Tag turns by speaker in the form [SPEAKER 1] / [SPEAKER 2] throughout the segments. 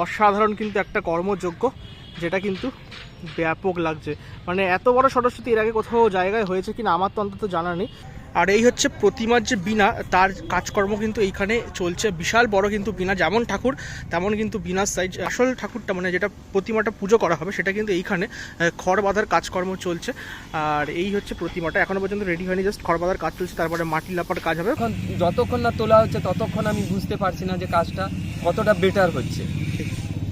[SPEAKER 1] অসাধারণ কিন্তু একটা কর্মযোগ্য যেটা কিন্তু ব্যাপক লাগছে। মানে এত বড় সরস্বতী এর আগে কোথাও জায়গায় হয়েছে কিনা আমার তো অন্তত জানা নেই। আর এই হচ্ছে প্রতিমার যে বিনা তার কাজকর্ম কিন্তু এইখানে চলছে। বিশাল বড় কিন্তু বিনা যেমন ঠাকুর, তেমন কিন্তু বিনার সাইজ আসল ঠাকুরটা মানে যেটা প্রতিমাটা পুজো করা হবে, সেটা কিন্তু এইখানে খড় বাঁধার কাজকর্ম চলছে। আর এই হচ্ছে প্রতিমাটা, এখনও পর্যন্ত রেডি হয়নি জাস্ট খড় বাঁধার কাজ চলছে, তারপরে মাটি লাপার কাজ হবে।
[SPEAKER 2] যতক্ষণ না তোলা হচ্ছে, ততক্ষণ আমি বুঝতে পারছি না যে কাজটা কতটা বেটার হচ্ছে।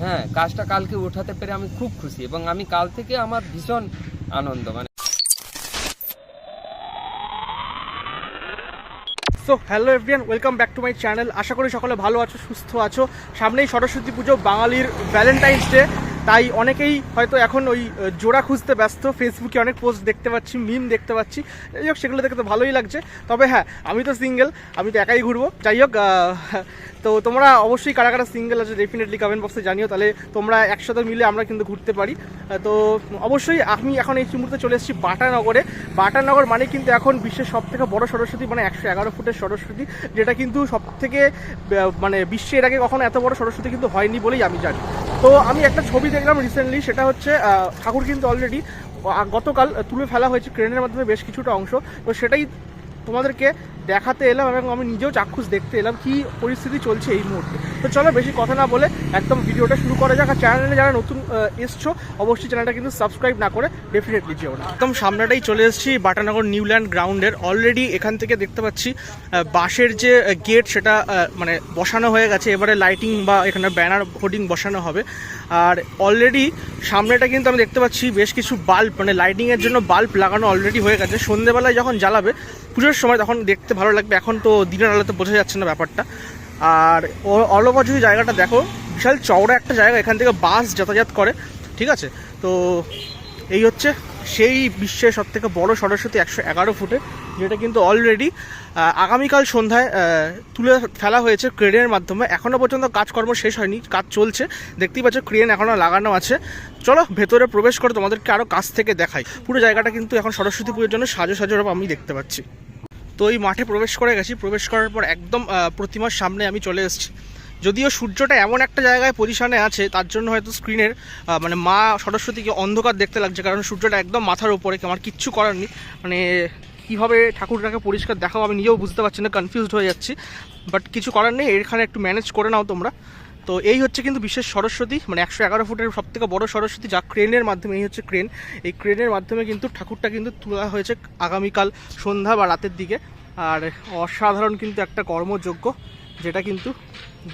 [SPEAKER 2] হ্যাঁ কাজটা কালকে ওঠাতে পেরে আমি খুব খুশি এবং আমি কাল থেকে আমার ভীষণ আনন্দ মানে।
[SPEAKER 1] So hello everyone welcome back to my channel আশা করি সকলে ভালো আছো, সুস্থ আছো। সামনেই সরস্বতী পুজো, বাঙালির ভ্যালেন্টাইন্স ডে তাই অনেকেই হয়তো এখন ওই জোড়া খুঁজতে ব্যস্ত। ফেসবুকে অনেক পোস্ট দেখতে পাচ্ছি মিম দেখতে পাচ্ছি। যাই হোক, সেগুলো দেখতে ভালোই লাগছে। তবে হ্যাঁ আমি তো সিঙ্গেল আমি তো একাই ঘুরবো। যাই হোক তো তোমরা অবশ্যই কারা কারা সিঙ্গেল আছে ডেফিনেটলি কমেন্ট বক্সে জানিও, তাহলে তোমরা একসাথে মিলে আমরা কিন্তু ঘুরতে পারি। তো অবশ্যই আমি এখন এই মুহূর্তে চলে এসেছি বাটানগরে। বাটানগর মানে কিন্তু এখন বিশ্বের সব থেকে বড় সরস্বতী মানে একশো এগারো ফুটের সরস্বতী, যেটা কিন্তু সব থেকে মানে বিশ্বের আগে কখনো এত বড় সরস্বতী কিন্তু হয়নি বলেই আমি জানি। তো আমি একটা ছবি দেখলাম রিসেন্টলি সেটা হচ্ছে ঠাকুর কিন্তু অলরেডি গতকাল তুলে ফেলা হয়েছে ক্রেনের মাধ্যমে বেশ কিছুটা অংশ। তো সেটাই তোমাদেরকে দেখাতে এলাম এবং আমি নিজেও চাক্ষুষ দেখতে এলাম কি পরিস্থিতি চলছে এই মুহূর্তে। তো চলো বেশি কথা না বলে একদম ভিডিওটা শুরু করা যাক। আর চ্যানেলে যারা নতুন এসছো, অবশ্যই চ্যানেলটা কিন্তু সাবস্ক্রাইব না করে ডেফিনেটলি যেও না। একদম সামনেটাই চলে এসেছি বাটানগর নিউল্যান্ড গ্রাউন্ডের। অলরেডি এখান থেকে দেখতে পাচ্ছি বাঁশের যে গেট সেটা মানে বসানো হয়ে গেছে। এবারে লাইটিং বা এখানে ব্যানার হোর্ডিং বসানো হবে। আর অলরেডি সামনেটা কিন্তু আমি দেখতে পাচ্ছি বেশ কিছু বাল্ব মানে লাইটিংয়ের জন্য বাল্ব লাগানো অলরেডি হয়ে গেছে। সন্ধেবেলায় যখন জ্বালাবে, পুজোর সময় তখন দেখতে ভালো লাগবে। এখন তো দিনের আলোতে বোঝা যাচ্ছে না ব্যাপারটা। আর অল ওভার যদি জায়গাটা দেখো, বিশাল চওড়া একটা জায়গা, এখান থেকে বাস যাতায়াত করে, ঠিক আছে? তো এই হচ্ছে সেই বিশ্বের সব থেকে বড় সরস্বতী একশো এগারো ফুটে, যেটা কিন্তু অলরেডি আগামীকাল সন্ধ্যায় তুলে ফেলা হয়েছে ক্রেনের মাধ্যমে। এখনও পর্যন্ত কাজকর্ম শেষ হয়নি, কাজ চলছে। দেখতেই পাচ্ছ, ক্রেন এখনও লাগানো আছে। চলো, ভেতরে প্রবেশ করে, তোমাদেরকে আরও কাছ থেকে দেখাই। পুরো জায়গাটা কিন্তু এখন সরস্বতী পুজোর জন্য সাজো সাজো আমি দেখতে পাচ্ছি। তো এই মাঠে প্রবেশ করে গেছি। প্রবেশ করার পর একদম প্রতিমার সামনে আমি চলে এসেছি। যদিও সূর্যটা এমন একটা জায়গায় পজিশানে আছে, তার জন্য হয়তো স্ক্রিনের মানে মা সরস্বতীকে অন্ধকার দেখতে লাগছে, কারণ সূর্যটা একদম মাথার উপরে, আমার কিচ্ছু করার নেই। মানে কীভাবে ঠাকুরটাকে পরিষ্কার দেখাও আমি নিজেও বুঝতে পারছি না কনফিউজড হয়ে যাচ্ছি। বাট কিছু করার নেই, এখানে একটু ম্যানেজ করে নাও তোমরা। তো এই হচ্ছে কিন্তু বিশেষ সরস্বতী মানে একশো এগারো ফুটের সব থেকে বড় সরস্বতী, যা ক্রেনের মাধ্যমে, এই হচ্ছে ক্রেন। এই ক্রেনের মাধ্যমে কিন্তু ঠাকুরটা কিন্তু তোলা হয়েছে আগামীকাল সন্ধ্যা বা রাতের দিকে। আর অসাধারণ কিন্তু একটা কর্মযোগ্য যেটা কিন্তু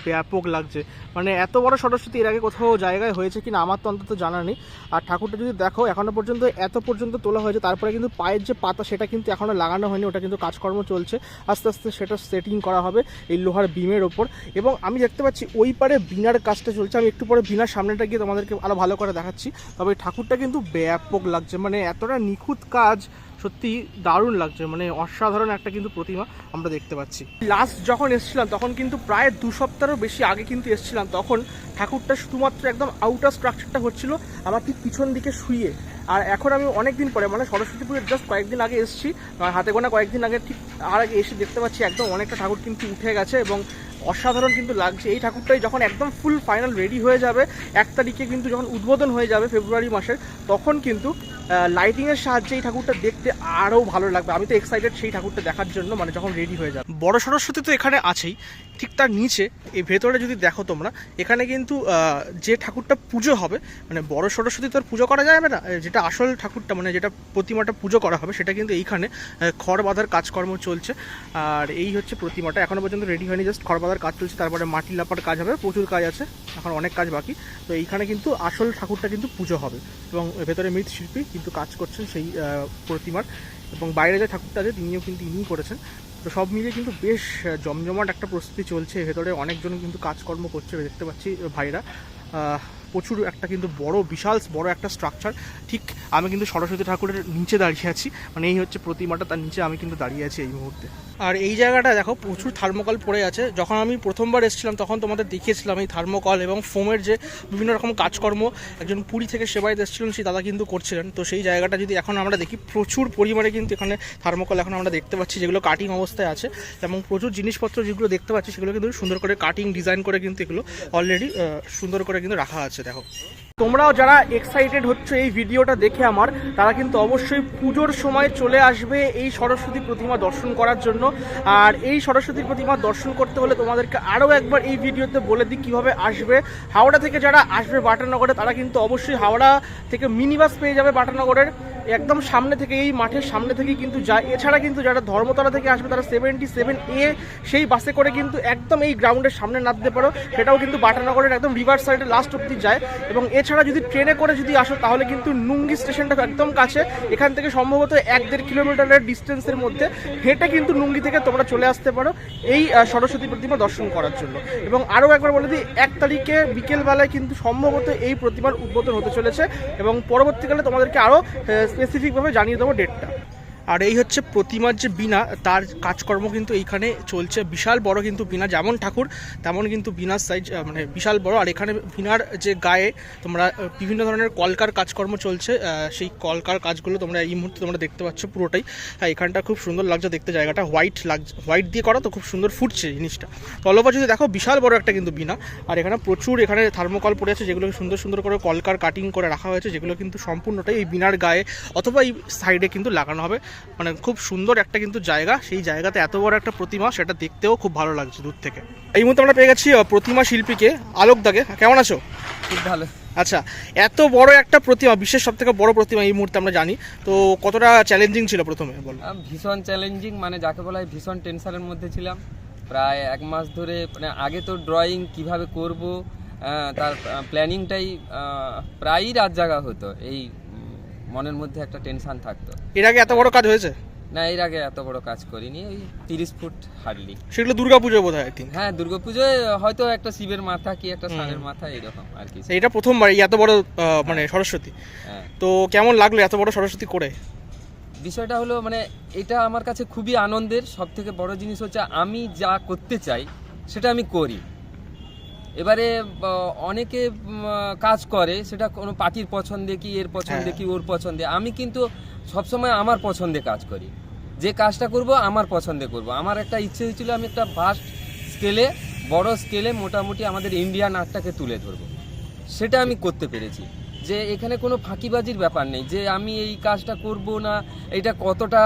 [SPEAKER 1] ব্যাপক লাগছে। মানে এত বড় সরস্বতী এর আগে কোথাও জায়গায় হয়েছে কিনা আমার তো অন্তত জানা নেই। আর ঠাকুরটা যদি দেখো, এখনও পর্যন্ত, এত পর্যন্ত তোলা হয়েছে, তারপরে কিন্তু পায়ের যে পাতা, সেটা কিন্তু এখনও লাগানো হয়নি, ওটা কিন্তু কাজকর্ম চলছে। আস্তে আস্তে সেটা সেটিং করা হবে এই লোহার বিমের ওপর। এবং আমি দেখতে পাচ্ছি ওই পারে বিনার কাজটা চলছে। আমি একটু পরে বিনার সামনেটা গিয়ে তোমাদেরকে আরও ভালো করে দেখাচ্ছি। তবে ঠাকুরটা কিন্তু ব্যাপক লাগছে। মানে এতটা নিখুঁত কাজ, সত্যি দারুণ লাগছে। মানে অসাধারণ একটা কিন্তু প্রতিমা আমরা দেখতে পাচ্ছি। লাস্ট যখন এসেছিলাম, তখন কিন্তু প্রায় দু সপ্তাহেরও বেশি আগে কিন্তু এসেছিলাম তখন ঠাকুরটা শুধুমাত্র একদম আউটার স্ট্রাকচারটা হচ্ছিল আমার ঠিক পিছন দিকে শুয়ে আর এখন আমি অনেক দিন পরে মানে সরস্বতী পুজোর জাস্ট কয়েকদিন আগে এসেছি হাতে গোনা কয়েকদিন আগে ঠিক আর আগে এসে দেখতে পাচ্ছি একদম অনেকটা ঠাকুর কিন্তু উঠে গেছে এবং অসাধারণ কিন্তু লাগছে। এই ঠাকুরটাই যখন একদম ফুল ফাইনাল রেডি হয়ে যাবে, এক তারিখে কিন্তু যখন উদ্বোধন হয়ে যাবে ফেব্রুয়ারি মাসের, তখন কিন্তু লাইটিংয়ের সাহায্যে এই ঠাকুরটা দেখতে আরও ভালো লাগবে। আমি তো এক্সাইটেড সেই ঠাকুরটা দেখার জন্য মানে যখন রেডি হয়ে যাবে। বড় সরস্বতী তো এখানে আছেই, ঠিক তার নিচে, এই ভেতরে যদি দেখো তোমরা, এখানে কিন্তু আহ, যে ঠাকুরটা পুজো হবে মানে বড় সরস্বতী তো আর পুজো করা যাবে না যেটা আসল ঠাকুরটা মানে যেটা প্রতিমাটা পুজো করা হবে সেটা কিন্তু এইখানে খড় বাঁধার কাজকর্ম চলছে। আর এই হচ্ছে প্রতিমাটা এখনও পর্যন্ত রেডি হয়নি জাস্ট খড় বাঁধার কাজ চলছে তারপরে মাটি লাপার কাজ হবে প্রচুর কাজ আছে এখন অনেক কাজ বাকি। তো এইখানে কিন্তু আসল ঠাকুরটা কিন্তু পুজো হবে এবং ভেতরে মৃৎশিল্পী কিন্তু কাজ করছেন সেই প্রতিমার। এবং বাইরে যে ঠাকুরটা আছে তিনিও কিন্তু ইনিই করেছেন। তো সব মিলিয়ে কিন্তু বেশ জমজমাট একটা প্রস্তুতি চলছে। ভেতরে অনেকজন কিন্তু কাজকর্ম করছে, দেখতে পাচ্ছি ভাইরা। প্রচুর একটা কিন্তু বড় বিশাল বড় একটা স্ট্রাকচার ঠিক আমি কিন্তু সরস্বতী ঠাকুরের নিচে দাঁড়িয়ে আছি। মানে এই হচ্ছে প্রতিমাটা, তার নিচে আমি কিন্তু দাঁড়িয়ে আছি এই মুহূর্তে। আর এই জায়গাটা দেখো, প্রচুর থার্মোকল পড়ে আছে। যখন আমি প্রথমবার এসেছিলাম, তখন তোমাদের দেখিয়েছিলাম এই থার্মোকল এবং ফোমের যে বিভিন্ন রকম কাজকর্ম, একজন পুরী থেকে সেবাইতে এসেছিলেন, সেই দাদা কিন্তু করছিলেন। তো সেই জায়গাটা যদি এখন আমরা দেখি, প্রচুর পরিমাণে কিন্তু এখানে থার্মোকল এখন আমরা দেখতে পাচ্ছি, যেগুলো কাটিং অবস্থায় আছে এবং প্রচুর জিনিসপত্র যেগুলো দেখতে পাচ্ছি সেগুলো কিন্তু সুন্দর করে কাটিং ডিজাইন করে কিন্তু এগুলো অলরেডি সুন্দর করে কিন্তু রাখা আছে। দেখো। তোমরাও যারা এক্সাইটেড হচ্ছে এই ভিডিওটা দেখে আমার, তারা কিন্তু অবশ্যই পুজোর সময় চলে আসবে এই সরস্বতী প্রতিমা দর্শন করার জন্য। আর এই সরস্বতী প্রতিমা দর্শন করতে হলে তোমাদেরকে আরও একবার এই ভিডিওতে বলে দিই কীভাবে আসবে। হাওড়া থেকে যারা আসবে বাটানগরে, তারা কিন্তু অবশ্যই হাওড়া থেকে মিনিবাস পেয়ে যাবে বাটানগরের। একদম সামনে থেকে, এই মাঠের সামনে থেকেই কিন্তু যায়। এছাড়া কিন্তু যারা ধর্মতলা থেকে আসবে, তারা সেভেন্টি সেভেন এ সেই বাসে করে কিন্তু একদম এই গ্রাউন্ডের সামনে নামতে পারো। সেটাও কিন্তু বাটানগরের একদম রিভার সাইডে লাস্ট অব্দি যায়। এবং এছাড়া যদি ট্রেনে করে যদি আসো, তাহলে কিন্তু নুঙ্গি স্টেশনটা একদম কাছে। এখান থেকে সম্ভবত এক দেড় কিলোমিটারের ডিস্টেন্সের মধ্যে হেঁটে কিন্তু নুঙ্গি থেকে তোমরা চলে আসতে পারো এই সরস্বতী প্রতিমা দর্শন করার জন্য। এবং আরও একবার বলে দিই, এক তারিখে বিকেলবেলায় কিন্তু সম্ভবত এই প্রতিমার উদ্বোধন হতে চলেছে। এবং পরবর্তীকালে তোমাদেরকে আরও স্পেসিফিকভাবে জানিয়ে দেবো ডেটটা আর এই হচ্ছে প্রতিমার যে বিনা তার কাজকর্ম কিন্তু এইখানে চলছে। বিশাল বড় কিন্তু বিনা যেমন ঠাকুর, তেমন কিন্তু বিনার সাইজ মানে বিশাল বড়। আর এখানে বিনার যে গায়ে তোমরা বিভিন্ন ধরনের কলকার কাজকর্ম চলছে। সেই কলকার কাজগুলো তোমরা এই মুহূর্তে তোমরা দেখতে পাচ্ছ পুরোটাই। হ্যাঁ এখানটা খুব সুন্দর লাগছে দেখতে। জায়গাটা হোয়াইট লাগছে হোয়াইট দিয়ে করা তো খুব সুন্দর ফুটছে জিনিসটা। তলবা যদি দেখো, বিশাল বড় একটা কিন্তু বিনা আর এখানে প্রচুর এখানে থার্মোকল পড়ে আছে যেগুলো সুন্দর সুন্দর করে কলকার কাটিং করে রাখা হয়েছে, যেগুলো কিন্তু সম্পূর্ণটাই এই বিনার গায়ে অথবা এই সাইডে কিন্তু লাগানো হবে। মানে খুব সুন্দর একটা কিন্তু জায়গা। সেই জায়গাতে এত বড় একটা প্রতিমা সেটা দেখতেও খুব ভালো লাগছে দূর থেকে। এই মুহূর্তে আমরা পেয়ে গেছি প্রতিমা শিল্পীকে আলোক দাগে কেমন আছো?
[SPEAKER 2] খুব ভালো।
[SPEAKER 1] আচ্ছা এত বড় একটা প্রতিমা বিশ্বের সব থেকে বড় প্রতিমা এই মুহূর্তে আমরা জানি। তো কতটা চ্যালেঞ্জিং ছিল প্রথমে বলো?
[SPEAKER 2] ভীষণ চ্যালেঞ্জিং মানে যাকে বলা হয় ভীষণ টেনশনের মধ্যে ছিলাম। প্রায় এক মাস ধরে মানে আগে তো ড্রয়িং কীভাবে করব তার প্ল্যানিংটাই প্রায়ই রাত জাগা হতো। এই মনের মধ্যে একটা টেনশন থাকতো।
[SPEAKER 1] এর আগে এত বড় কাজ হয়েছে?
[SPEAKER 2] না এর আগে এত বড় কাজ করিনি ওই তিরিশ ফুট হার্ডলি
[SPEAKER 1] সেগুলো দুর্গাপুজো বোধ হয় থিঙ্ক
[SPEAKER 2] হ্যাঁ দুর্গাপুজোয় হয়তো একটা শিবের মাথা কি একটা ষাঁড়ের মাথা এরকম আর কি।
[SPEAKER 1] এটা প্রথমবার এই এত বড় মানে সরস্বতী।
[SPEAKER 2] হ্যাঁ।
[SPEAKER 1] তো কেমন লাগল এত বড় সরস্বতী করে?
[SPEAKER 2] বিষয়টা হলো মানে এটা আমার কাছে খুবই আনন্দের। সব থেকে বড় জিনিস হচ্ছে আমি যা করতে চাই সেটা আমি করি। এবারে অনেকে কাজ করে সেটা কোনো পার্টির পছন্দে কি এর পছন্দে
[SPEAKER 1] হ্যাঁ।
[SPEAKER 2] কি ওর পছন্দে। আমি কিন্তু সবসময় আমার পছন্দে কাজ করি। যে কাজটা করব আমার পছন্দে করব। আমার একটা ইচ্ছে হয়েছিল আমি একটা ভাস্ট স্কেলে বড় স্কেলে মোটামুটি আমাদের ইন্ডিয়ান আর্টটাকে তুলে ধরবো। সেটা আমি করতে পেরেছি। যে এখানে কোনো ফাঁকিবাজির ব্যাপার নেই। যে আমি এই কাজটা করব না এটা কতটা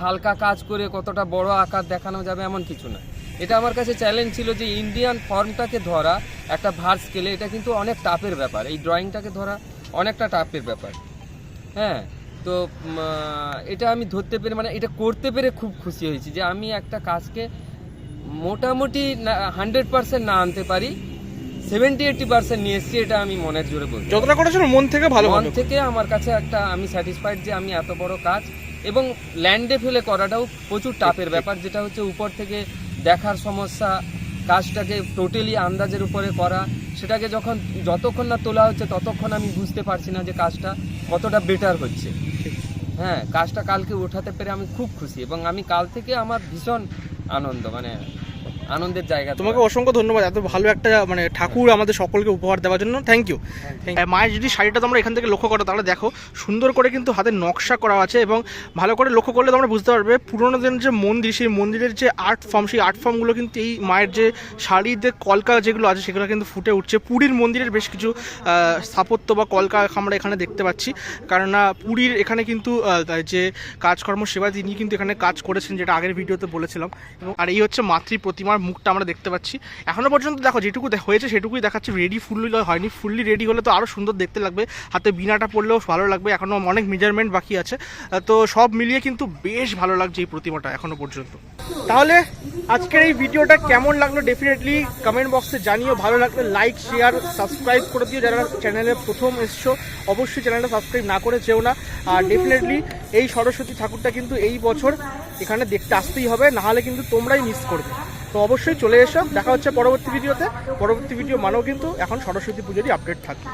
[SPEAKER 2] হালকা কাজ করে কতটা বড় আকার দেখানো যাবে এমন কিছু না। এটা আমার কাছে চ্যালেঞ্জ ছিল যে ইন্ডিয়ান ফর্মটাকে ধরা একটা ভার স্কেলে এটা কিন্তু অনেক টাফের ব্যাপার। এই ড্রয়িংটাকে ধরা অনেকটা টাফের ব্যাপার। হ্যাঁ? তো এটা আমি ধরতে পেরে মানে এটা করতে পেরে খুব খুশি হয়েছি যে আমি একটা কাজকে মোটামুটি হান্ড্রেড পার্সেন্ট না আনতে পারি সেভেন্টি এইটি পার্সেন্ট নিয়ে এসেছি এটা আমি মনের জোরে বলছি।
[SPEAKER 1] যতটা করেছিল মন থেকে ভালো
[SPEAKER 2] মন থেকে আমার কাছে একটা আমি স্যাটিসফাইড যে আমি এত বড় কাজ এবং ল্যান্ডে ফেলে করাটাও প্রচুর টাফের ব্যাপার যেটা হচ্ছে উপর থেকে দেখার সমস্যা, কাজটাকে টোটালি আন্দাজের উপরে করা, সেটাকে যখন, যতক্ষণ না তোলা হচ্ছে ততক্ষণ আমি বুঝতে পারছি না যে কাজটা কতটা বেটার হচ্ছে। হ্যাঁ কাজটা কালকে ওঠাতে পেরে আমি খুব খুশি এবং আমি কাল থেকে আমার ভীষণ আনন্দ মানে আনন্দের জায়গা
[SPEAKER 1] তোমাকে অসংখ্য ধন্যবাদ এত ভালো একটা মানে ঠাকুর আমাদের সকলকে উপহার দেওয়ার জন্য। থ্যাংক ইউ মায়ের যদি শাড়িটা তোমরা এখান থেকে লক্ষ্য করো তাহলে দেখো সুন্দর করে কিন্তু হাতে নকশা করা আছে এবং ভালো করে লক্ষ্য করলে তোমরা বুঝতে পারবে পুরোনো দিনের যে মন্দির সেই মন্দিরের যে আর্ট ফর্ম সেই আর্ট ফর্মগুলো কিন্তু এই মায়ের যে শাড়িতে কলকা যেগুলো আছে সেগুলো কিন্তু ফুটে উঠছে। পুরীর মন্দিরের বেশ কিছু স্থাপত্য বা কলকা আমরা এখানে দেখতে পাচ্ছি। কারণ না পুরীর এখানে কিন্তু যে কাজকর্ম সেবা তিনি কিন্তু এখানে কাজ করেছেন যেটা আগের ভিডিওতে বলেছিলাম। এবং আর এই হচ্ছে মাতৃ প্রতিমার মুখটা আমরা দেখতে পাচ্ছি। এখনও পর্যন্ত দেখো, যেটুকু হয়েছে সেটুকুই দেখাচ্ছি। রেডি ফুললি হয়নি। ফুললি রেডি হলে তো আরও সুন্দর দেখতে লাগবে। হাতে বিনাটা পড়লেও ভালো লাগবে। এখনও অনেক মেজারমেন্ট বাকি আছে। তো সব মিলিয়ে কিন্তু বেশ ভালো লাগছে এই প্রতিমাটা এখনও পর্যন্ত। তাহলে আজকের এই ভিডিওটা কেমন লাগল ডেফিনেটলি কমেন্ট বক্সে জানিও। ভালো লাগলে লাইক শেয়ার সাবস্ক্রাইব করে দিও। যারা চ্যানেলে প্রথম এসছো, অবশ্যই চ্যানেলটা সাবস্ক্রাইব না করে যেও না। আর ডেফিনেটলি এই সরস্বতী ঠাকুরটা কিন্তু এই বছর এখানে দেখতে আসতেই হবে। নাহলে কিন্তু তোমরাই মিস করবে। তো অবশ্যই চলে এসো। দেখা হচ্ছে পরবর্তী ভিডিওতে। পরবর্তী ভিডিও মানেও কিন্তু এখন সরস্বতী পুজোরই আপডেট থাকবে।